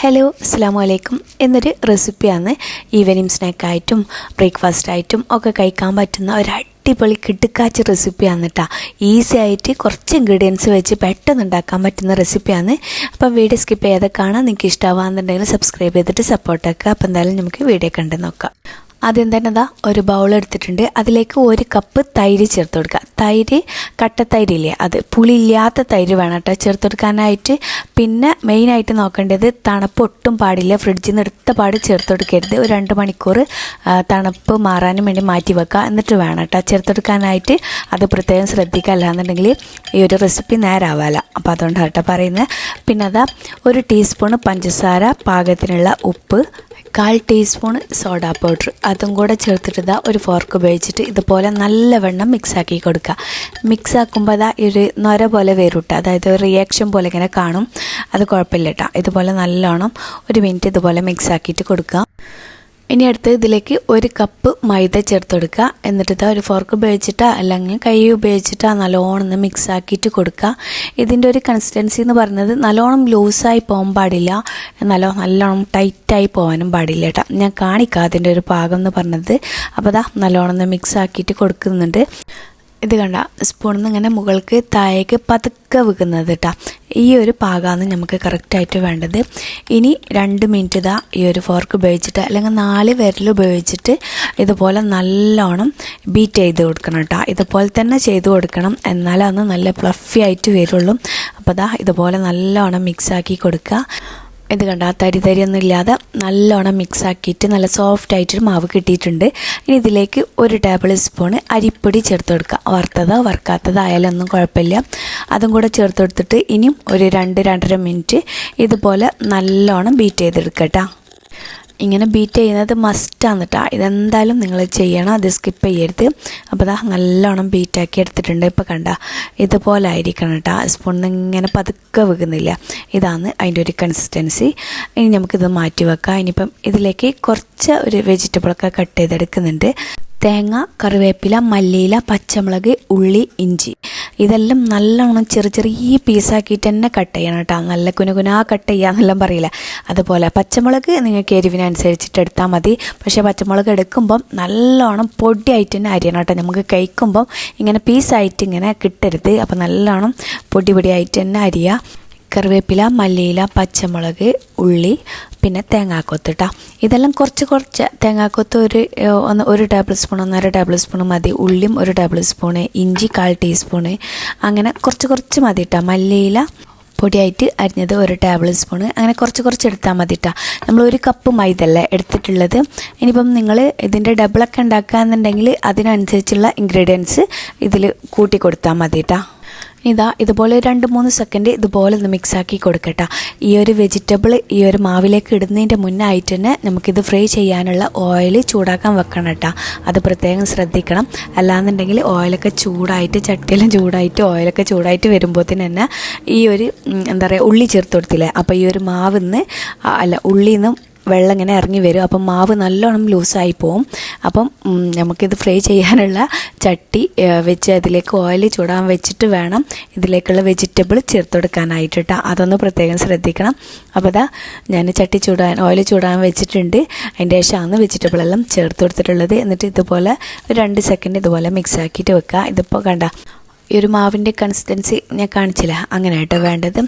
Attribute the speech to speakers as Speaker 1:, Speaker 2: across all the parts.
Speaker 1: Hello അസ്സാം വലൈക്കും എന്നൊരു റെസിപ്പിയാണ് ഈവനിങ് സ്നാക്കായിട്ടും ബ്രേക്ക്ഫാസ്റ്റ് ആയിട്ടും ഒക്കെ കഴിക്കാൻ പറ്റുന്ന ഒരു അടിപൊളി കിടുക്കാച്ച റെസിപ്പിയാണ് കേട്ടോ ഈസി ആയിട്ട് കുറച്ച് ഇൻഗ്രീഡിയൻസ് വെച്ച് പെട്ടെന്ന് ഉണ്ടാക്കാൻ പറ്റുന്ന റെസിപ്പിയാണ് അപ്പോൾ വീഡിയോ സ്കിപ്പ് ചെയ്യാതെ കാണാൻ നിങ്ങൾക്ക് ഇഷ്ടമാവാന്നുണ്ടെങ്കിൽ സബ്സ്ക്രൈബ് ചെയ്തിട്ട് സപ്പോർട്ടാക്കുക അപ്പോൾ അപ്പം എന്തായാലും നമുക്ക് വീഡിയോ കണ്ട് നോക്കാം. ആദ്യം തന്നെ ഇതാ ഒരു ബൗൾ എടുത്തിട്ടുണ്ട്. അതിലേക്ക് ഒരു കപ്പ് തൈര് ചേർത്ത് കൊടുക്കുക തൈര് കട്ടത്തൈരില്ലേ അത് പുളിയില്ലാത്ത തൈര് വേണം കേട്ടോ. ചേർത്ത് കൊടുക്കാനായിട്ട്. പിന്നെ മെയിനായിട്ട് നോക്കേണ്ടത് തണുപ്പ് ഒട്ടും പാടില്ല. ഫ്രിഡ്ജിൽ നിന്ന് എടുത്ത പാട് ചേർത്ത് കൊടുക്കരുത്. ഒരു രണ്ട് മണിക്കൂർ തണുപ്പ് മാറാനും വേണ്ടി മാറ്റി വെക്കുക എന്നിട്ട് വേണം കേട്ടോ. ചേർത്ത് കൊടുക്കാനായിട്ട് അത് പ്രത്യേകം ശ്രദ്ധിക്കുക. അല്ലാന്നുണ്ടെങ്കിൽ ഈ ഒരു റെസിപ്പി നേരാവാല. അപ്പോൾ അതുകൊണ്ടാണ് കേട്ടോ പറയുന്നത്. പിന്നെ അതാ ഒരു ടീസ്പൂൺ പഞ്ചസാര പാകത്തിനുള്ള ഉപ്പ് കാൽ ടീസ്പൂൺ സോഡാ പൗഡർ. അതും കൂടെ ചേർത്തിട്ട് ഒരു ഫോർക്ക് ഉപയോഗിച്ചിട്ട് ഇതുപോലെ നല്ലവണ്ണം മിക്സാക്കി കൊടുക്കുക. മിക്സ് ആക്കുമ്പോൾ അതാ ഒരു നൊര പോലെ വരും അതായത് റിയാക്ഷൻ പോലെ ഇങ്ങനെ കാണും. അത് കുഴപ്പമില്ല കേട്ടോ ഇതുപോലെ നല്ലോണം ഒരു മിനിറ്റ് ഇതുപോലെ മിക്സ് ആക്കിയിട്ട് കൊടുക്കുക. ഇനി അടുത്ത് ഇതിലേക്ക് ഒരു കപ്പ് മൈദ ചേർത്ത് കൊടുക്കുക എന്നിട്ട് ഇതാ ഒരു ഫോർക്ക് ഉപയോഗിച്ചിട്ടോ അല്ലെങ്കിൽ കൈ ഉപയോഗിച്ചിട്ടോ നല്ലോണം മിക്സ് ആക്കിയിട്ട് കൊടുക്കുക. ഇതിന്റെ ഒരു കൺസിസ്റ്റൻസി എന്ന് പറയുന്നത് നല്ലോണം ലൂസായി പോകാൻ പാടില്ല. നല്ലോ നല്ലോണം ടൈറ്റായി പോകാനും പാടില്ല കേട്ടോ. ഞാൻ കാണിക്കാം അതിന്റെ ഒരു പാകം എന്ന് പറഞ്ഞത്. അപ്പോൾ ഇതാ നല്ലോണം മിക്സ് ആക്കിയിട്ട് കൊടുക്കുന്നുണ്ട്. ഇത് കണ്ട സ്പൂണിൽ നിന്ന് ഇങ്ങനെ മുകൾക്ക് താഴേക്ക് പതുക്കെ വെക്കുന്നത് കേട്ടോ ഈ ഒരു പാകമാണ് നമുക്ക് കറക്റ്റായിട്ട് വേണ്ടത്. ഇനി രണ്ട് മിനിറ്റ് ഇതാ ഈ ഒരു ഫോർക്ക് ഉപയോഗിച്ചിട്ട് അല്ലെങ്കിൽ നാല് വിരൽ ഉപയോഗിച്ചിട്ട് ഇതുപോലെ നല്ലോണം ബീറ്റ് ചെയ്ത് കൊടുക്കണം കേട്ടോ ഇതുപോലെ തന്നെ ചെയ്ത് കൊടുക്കണം. എന്നാലാണ് നല്ല ഫ്ലഫി ആയിട്ട് വരുള്ളൂ. അപ്പോൾ ഇതാ ഇതുപോലെ നല്ലോണം മിക്സാക്കി കൊടുക്കുക. ഇത് കണ്ട? ആ തരി തരിയൊന്നും ഇല്ലാതെ നല്ലോണം മിക്സ് ആക്കിയിട്ട് നല്ല സോഫ്റ്റ് ആയിട്ടൊരു മാവ് കിട്ടിയിട്ടുണ്ട്. ഇനി ഇതിലേക്ക് ഒരു ടേബിൾ സ്പൂൺ അരിപ്പൊടി ചേർത്ത് കൊടുക്കുക. വറുത്തതോ വറുക്കാത്തതോ ആയാലൊന്നും കുഴപ്പമില്ല. അതും കൂടെ ചേർത്ത് കൊടുത്തിട്ട് ഇനിയും ഒരു രണ്ട് രണ്ടര മിനിറ്റ് ഇതുപോലെ നല്ലോണം ബീറ്റ് ചെയ്തെടുക്കട്ടോ കേട്ടോ. ഇങ്ങനെ ബീറ്റ് ചെയ്യുന്നത് മസ്റ്റാണ് കേട്ടോ ഇതെന്തായാലും നിങ്ങൾ ചെയ്യണം അത് സ്കിപ്പ് ചെയ്യരുത്. അപ്പോൾ ഇതാ നല്ലോണം ബീറ്റാക്കി എടുത്തിട്ടുണ്ട്. ഇപ്പോൾ കണ്ട ഇതുപോലെ ആയിരിക്കണം കേട്ടോ നിന്ന് ഇങ്ങനെ പതുക്കെ വെക്കുന്നില്ല ഇതാണ് അതിന്റെ ഒരു കൺസിസ്റ്റൻസി ഇനി നമുക്കിത് മാറ്റി വെക്കാം. ഇനിയിപ്പം ഇതിലേക്ക് കുറച്ച് ഒരു വെജിറ്റബിളൊക്കെ കട്ട് ചെയ്തെടുക്കുന്നുണ്ട്. തേങ്ങ കറിവേപ്പില മല്ലിയില പച്ചമുളക് ഉള്ളി ഇഞ്ചി. ഇതെല്ലാം നല്ലോണം ചെറിയ ചെറിയ പീസാക്കിയിട്ട് തന്നെ കട്ട് ചെയ്യണം കേട്ടോ. നല്ല കുനുകുനാ കട്ട് ചെയ്യാന്നെല്ലാം പറയില്ല. അതുപോലെ പച്ചമുളക് നിങ്ങൾക്ക് എരിവിനനുസരിച്ചിട്ട് എടുത്താൽ മതി. പക്ഷേ പച്ചമുളക് എടുക്കുമ്പം നല്ലോണം പൊടിയായിട്ട് തന്നെ അരിയണം കേട്ടോ. നമുക്ക് കഴിക്കുമ്പം ഇങ്ങനെ പീസായിട്ട് ഇങ്ങനെ കിട്ടരുത്. അപ്പോൾ നല്ലോണം പൊടി പൊടിയായിട്ട് തന്നെ അരിയുക കറിവേപ്പില മല്ലിയില പച്ചമുളക് ഉള്ളി പിന്നെ തേങ്ങാക്കൊത്ത് ഇതെല്ലാം കുറച്ച് കുറച്ച് തേങ്ങാക്കൊത്ത് ഒരു ഒന്ന് ഒരു ടേബിൾ സ്പൂൺ ഒന്നര ടേബിൾ സ്പൂൺ മതി. ഉള്ളിയും ഒരു ടേബിൾ സ്പൂണ് ഇഞ്ചി കാൽ ടീസ്പൂണ് അങ്ങനെ കുറച്ച് കുറച്ച് മതി കേട്ടോ മല്ലിയില പൊടിയായിട്ട് അരിഞ്ഞത് ഒരു ടേബിൾ സ്പൂൺ. അങ്ങനെ കുറച്ച് കുറച്ച് എടുത്താൽ മതി കേട്ടോ നമ്മൾ ഒരു കപ്പ് മൈദല്ലേ എടുത്തിട്ടുള്ളത്. ഇനിയിപ്പം നിങ്ങൾ ഇതിന്റെ ഡബിളൊക്കെ ഉണ്ടാക്കുക എന്നുണ്ടെങ്കിൽ അതിനനുസരിച്ചുള്ള ഇൻഗ്രീഡിയൻസ് ഇതിൽ കൂട്ടി കൊടുത്താൽ മതി കേട്ടോ ഇതാ ഇതുപോലെ രണ്ട് മൂന്ന് സെക്കൻഡ് ഇതുപോലെ ഒന്ന് മിക്സാക്കി കൊടുക്കട്ടെ. ഈ ഒരു വെജിറ്റബിൾ ഈ ഒരു മാവിലേക്ക് ഇടുന്നതിന്റെ മുന്നായിട്ട് തന്നെ നമുക്കിത് ഫ്രൈ ചെയ്യാനുള്ള ഓയിൽ ചൂടാക്കാൻ വെക്കണം കേട്ടോ അത് പ്രത്യേകം ശ്രദ്ധിക്കണം. അല്ലാന്നുണ്ടെങ്കിൽ ഓയിലൊക്കെ ചൂടായിട്ട് ചട്ടിയെല്ലാം ചൂടായിട്ട് ഓയിലൊക്കെ ചൂടായിട്ട് വരുമ്പോഴത്തേന് തന്നെ ഈ ഒരു എന്താ പറയുക ഉള്ളി ചേർത്ത് കൊടുത്തില്ലേ? അപ്പോൾ ഈ ഒരു മാവിന്ന് അല്ല ഉള്ളിയിൽ വെള്ളം ഇങ്ങനെ ഇറങ്ങി വരും. അപ്പം മാവ് നല്ലോണം ലൂസായി പോവും. അപ്പം നമുക്കിത് ഫ്രൈ ചെയ്യാനുള്ള ചട്ടി വെച്ച് അതിലേക്ക് ഓയിൽ ചൂടാൻ വെച്ചിട്ട് വേണം ഇതിലേക്കുള്ള വെജിറ്റബിൾ ചേർത്ത് കൊടുക്കാനായിട്ട് അതൊന്ന് പ്രത്യേകം ശ്രദ്ധിക്കണം. അപ്പോൾ ഇതാ ഞാൻ ചട്ടി ചൂടാൻ ഓയിൽ ചൂടാൻ വെച്ചിട്ടുണ്ട്. അതിന്റെ വെജിറ്റബിൾ എല്ലാം ചേർത്ത് കൊടുത്തിട്ടുള്ളത്. എന്നിട്ട് ഇതുപോലെ രണ്ട് സെക്കൻഡ് ഇതുപോലെ മിക്സ് ആക്കിയിട്ട് വെക്കുക. ഇതിപ്പോൾ കണ്ട ഈ ഒരു മാവിന്റെ കൺസിസ്റ്റൻസി ഞാൻ കാണിച്ചില്ല. അങ്ങനെ കേട്ടോ വേണ്ടത്.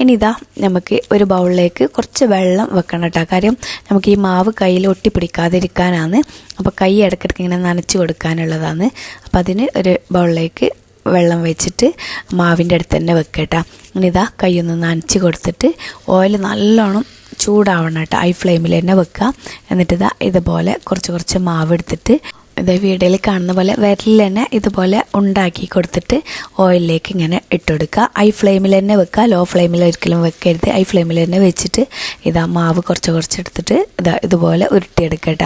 Speaker 1: ഇനി ഇതാ നമുക്ക് ഒരു ബൗളിലേക്ക് കുറച്ച് വെള്ളം വെക്കണം കേട്ടോ കാര്യം നമുക്ക് ഈ മാവ് കയ്യിൽ ഒട്ടിപ്പിടിക്കാതിരിക്കാനാണ്. അപ്പോൾ കൈ ഇടയ്ക്കിടയ്ക്ക് ഇങ്ങനെ നനച്ച് കൊടുക്കാനുള്ളതാണ്. അപ്പോൾ അതിന് ഒരു ബൗളിലേക്ക് വെള്ളം വെച്ചിട്ട് മാവിന്റെ അടുത്ത് തന്നെ വെക്കട്ടോ ഇനി ഇതാ കൈയൊന്ന് നനച്ച് കൊടുത്തിട്ട് ഓയിൽ നല്ലോണം ചൂടാവണം കേട്ടോ ഹൈ ഫ്ലെയിമിൽ തന്നെ വെക്കുക എന്നിട്ട് ഇതാ ഇതുപോലെ കുറച്ച് കുറച്ച് മാവ് എടുത്തിട്ട് ഇതേ വീഡിയോയിൽ കാണുന്ന പോലെ വിരലിൽ തന്നെ ഇതുപോലെ ഉണ്ടാക്കി കൊടുത്തിട്ട് ഓയിലിലേക്ക് ഇങ്ങനെ ഇട്ടുകൊടുക്കുക ഐ ഫ്ലെയിമിൽ തന്നെ വെക്കുക. ലോ ഫ്ലെയിമിൽ ഒരിക്കലും വെക്കരുത്. ഐ ഫ്ലെയിമിൽ തന്നെ വെച്ചിട്ട് ഇതാ മാവ് കുറച്ച് കുറച്ച് എടുത്തിട്ട് ഇതാ ഇതുപോലെ ഉരുട്ടിയെടുക്കട്ട.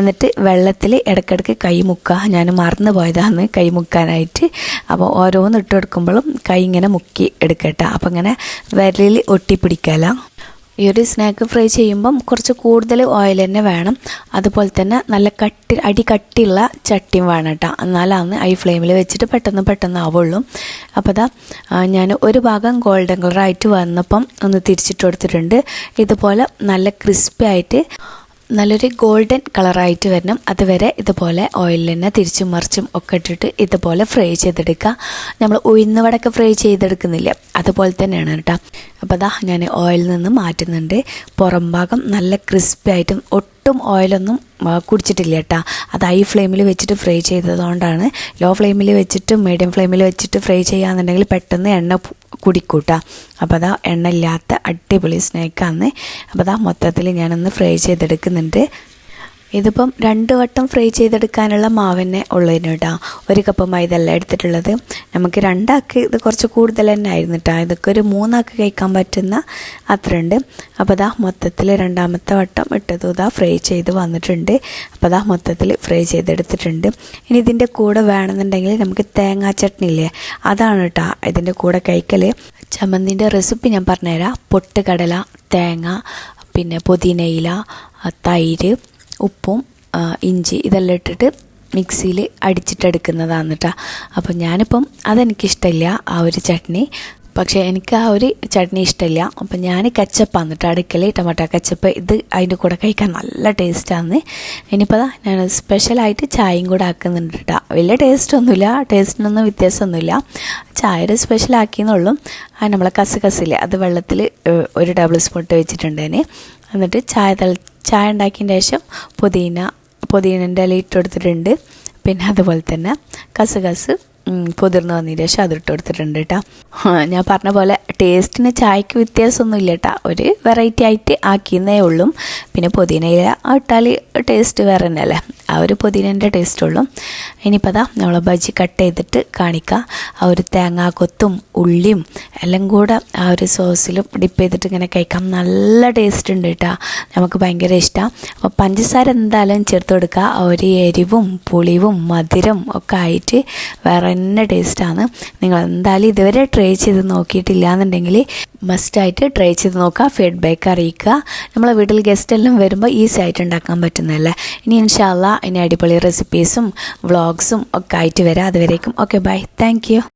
Speaker 1: എന്നിട്ട് വെള്ളത്തിൽ ഇടയ്ക്കിടയ്ക്ക് കൈ മുക്കുക. ഞാൻ മറന്നു പോയതാണ് കൈ മുക്കാനായിട്ട്. അപ്പോൾ ഓരോന്ന് ഇട്ട് കൊടുക്കുമ്പോഴും കൈ ഇങ്ങനെ മുക്കി എടുക്കട്ട. അപ്പോൾ ഇങ്ങനെ വിരലിൽ ഒട്ടിപ്പിടിക്കല. ഈ ഒരു സ്നാക്ക് ഫ്രൈ ചെയ്യുമ്പം കുറച്ച് കൂടുതൽ ഓയിൽ തന്നെ വേണം. അതുപോലെ തന്നെ നല്ല കട്ടി അടി കട്ടിയുള്ള ചട്ടിയും വേണം കേട്ടോ എന്നാലാണ് ഹൈ ഫ്ലെയിമിൽ വെച്ചിട്ട് പെട്ടെന്ന് പെട്ടെന്ന് ആവുള്ളൂ. അപ്പോൾ അതാ ഞാൻ ഒരു ഭാഗം ഗോൾഡൻ കളറായിട്ട് വന്നപ്പം ഒന്ന് തിരിച്ചിട്ട് കൊടുത്തിട്ടുണ്ട്. ഇതുപോലെ നല്ല ക്രിസ്പി ആയിട്ട് നല്ലൊരു ഗോൾഡൻ കളറായിട്ട് വരണം. അതുവരെ ഇതുപോലെ ഓയിലിൽ തന്നെ തിരിച്ചും മറിച്ചും ഒക്കെ ഇട്ടിട്ട് ഇതുപോലെ ഫ്രൈ ചെയ്തെടുക്കുക. നമ്മൾ ഉഴുന്ന് വടക്ക് ഫ്രൈ ചെയ്തെടുക്കുന്നില്ല? അതുപോലെ തന്നെയാണ് കേട്ടോ അപ്പോൾ അതാ ഞാൻ ഓയിലിൽ നിന്ന് മാറ്റുന്നുണ്ട്. പുറം ഭാഗം നല്ല ക്രിസ്പി ആയിട്ടും ഒട്ടും ഓയിലൊന്നും കുടിച്ചിട്ടില്ല കേട്ടോ. അത് ഹൈ ഫ്ലെയിമിൽ വെച്ചിട്ട് ഫ്രൈ ചെയ്തതുകൊണ്ടാണ്. ലോ ഫ്ലെയിമിൽ വെച്ചിട്ട് മീഡിയം ഫ്ലെയിമിൽ വെച്ചിട്ട് ഫ്രൈ ചെയ്യാന്നുണ്ടെങ്കിൽ പെട്ടെന്ന് എണ്ണ കുടിക്കൂട്ടാ. അപ്പോൾ അതാ എണ്ണ ഇല്ലാത്ത അടിപൊളി സ്നാക്കാണ് അപ്പോൾ അതാ മൊത്തത്തിൽ ഞാനൊന്ന് ഫ്രൈ ചെയ്തെടുക്കുന്നുണ്ട്. ഇതിപ്പം രണ്ട് വട്ടം ഫ്രൈ ചെയ്തെടുക്കാനുള്ള മാവന്നെ ഉള്ളതിന് കേട്ടോ. ഒരു കപ്പ് മൈദ അല്ല എടുത്തിട്ടുള്ളത്. നമുക്ക് രണ്ടാക്ക് ഇത് കുറച്ച് കൂടുതൽ തന്നെ ആയിരുന്നു കേട്ടോ. ഇതൊക്കെ ഒരു മൂന്നാക്ക് കഴിക്കാൻ പറ്റുന്ന അത്രയുണ്ട്. അപ്പോൾ അതാ മൊത്തത്തിൽ രണ്ടാമത്തെ വട്ടം ഇട്ടതും ഇതാ ഫ്രൈ ചെയ്ത് വന്നിട്ടുണ്ട്. അപ്പോൾ അതാ മൊത്തത്തിൽ ഫ്രൈ ചെയ്തെടുത്തിട്ടുണ്ട്. ഇനി ഇതിന്റെ കൂടെ വേണമെന്നുണ്ടെങ്കിൽ നമുക്ക് തേങ്ങാ ചട്നി ഇല്ലേ? അതാണ് കേട്ടോ ഇതിന്റെ കൂടെ കഴിക്കൽ ചമ്മന്തിന്റെ റെസിപ്പി ഞാൻ പറഞ്ഞുതരാം. പൊട്ടുകടല തേങ്ങ പിന്നെ പുതിനയില തൈര് ഉപ്പും ഇഞ്ചി ഇതെല്ലാം ഇട്ടിട്ട് മിക്സിയിൽ അടിച്ചിട്ടെടുക്കുന്നതാണ് കേട്ടോ അപ്പോൾ ഞാനിപ്പം അതെനിക്കിഷ്ടമില്ല ആ ഒരു ചട്നി. പക്ഷേ എനിക്ക് ആ ഒരു ചട്നി ഇഷ്ടമില്ല അപ്പം ഞാൻ കച്ചപ്പാണ് കേട്ടോ അടുക്കലേ ടൊമാറ്റോ കച്ചപ്പ്. ഇത് അതിന്റെ കൂടെ കഴിക്കാൻ നല്ല ടേസ്റ്റാണ് ഇനിയിപ്പോൾ അതാ ഞാൻ സ്പെഷ്യലായിട്ട് ചായയും കൂടെ ആക്കുന്നുണ്ട് കേട്ടോ വലിയ ടേസ്റ്റൊന്നുമില്ല ടേസ്റ്റിനൊന്നും വ്യത്യാസമൊന്നുമില്ല. ചായയുടെ സ്പെഷ്യലാക്കിയെന്നുള്ളൂ. അത് നമ്മളെ കസുകസില്ലേ അത് വെള്ളത്തിൽ ഒരു ടേബിൾ സ്പൂൺ ഇട്ട് വെച്ചിട്ടുണ്ടേനെ എന്നിട്ട് ചായ തള ചായ ഉണ്ടാക്കിയതിന് ശേഷം പുതിന പുതിനന്റെ ഇല ഇട്ടുകൊടുത്തിട്ടുണ്ട് പിന്നെ അതുപോലെ തന്നെ കസുകസ് കുതിർന്ന് വന്നതിന് ശേഷം അതിട്ട് കൊടുത്തിട്ടുണ്ട് കേട്ടോ ഞാൻ പറഞ്ഞ പോലെ ടേസ്റ്റിന് ചായക്ക് വ്യത്യാസമൊന്നും ഇല്ല കേട്ടോ ഒരു വെറൈറ്റി ആയിട്ട് ആക്കിയെന്നേ ഉള്ളൂ. പിന്നെ പുതിനയില ഇട്ടാൽ ടേസ്റ്റ് വേറെ തന്നെ അല്ലേ ആ ഒരു പുതിനേന്റെ ടേസ്റ്റ് ഉള്ളൂ. ഇനിയിപ്പോൾ അതാ നമ്മൾ ബജി കട്ട് ചെയ്തിട്ട് കാണിക്കുക ആ ഒരു തേങ്ങാ കൊത്തും ഉള്ളിയും എല്ലാം കൂടെ ആ ഒരു സോസിലും ഡിപ്പ് ചെയ്തിട്ട് ഇങ്ങനെ കഴിക്കാം. നല്ല ടേസ്റ്റ് ഉണ്ട് കേട്ടോ നമുക്ക് ഭയങ്കര ഇഷ്ടമാണ് അപ്പോൾ പഞ്ചസാര എന്തായാലും ചേർത്ത് കൊടുക്കുക ആ ഒരു എരിവും പുളിവും മധുരം ഒക്കെ ആയിട്ട് വേറെ തന്നെ ടേസ്റ്റാണ്. നിങ്ങൾ എന്തായാലും ഇതുവരെ ട്രൈ ചെയ്ത് നോക്കിയിട്ടില്ല എന്നുണ്ടെങ്കിൽ മസ്റ്റായിട്ട് ട്രൈ ചെയ്ത് നോക്കുക ഫീഡ്ബാക്ക് അറിയിക്കുക. നമ്മളെ വീട്ടിൽ ഗസ്റ്റ് എല്ലാം വരുമ്പോൾ ഈസി ആയിട്ട് ഉണ്ടാക്കാൻ പറ്റുന്നതല്ലേ? ഇനി ഇൻഷാല്ല ഇനി അടിപൊളി റെസിപ്പീസും വ്ളോഗ്സും ഒക്കെ ആയിട്ട് വരാം. അതുവരേക്കും ഓക്കെ ബൈ താങ്ക്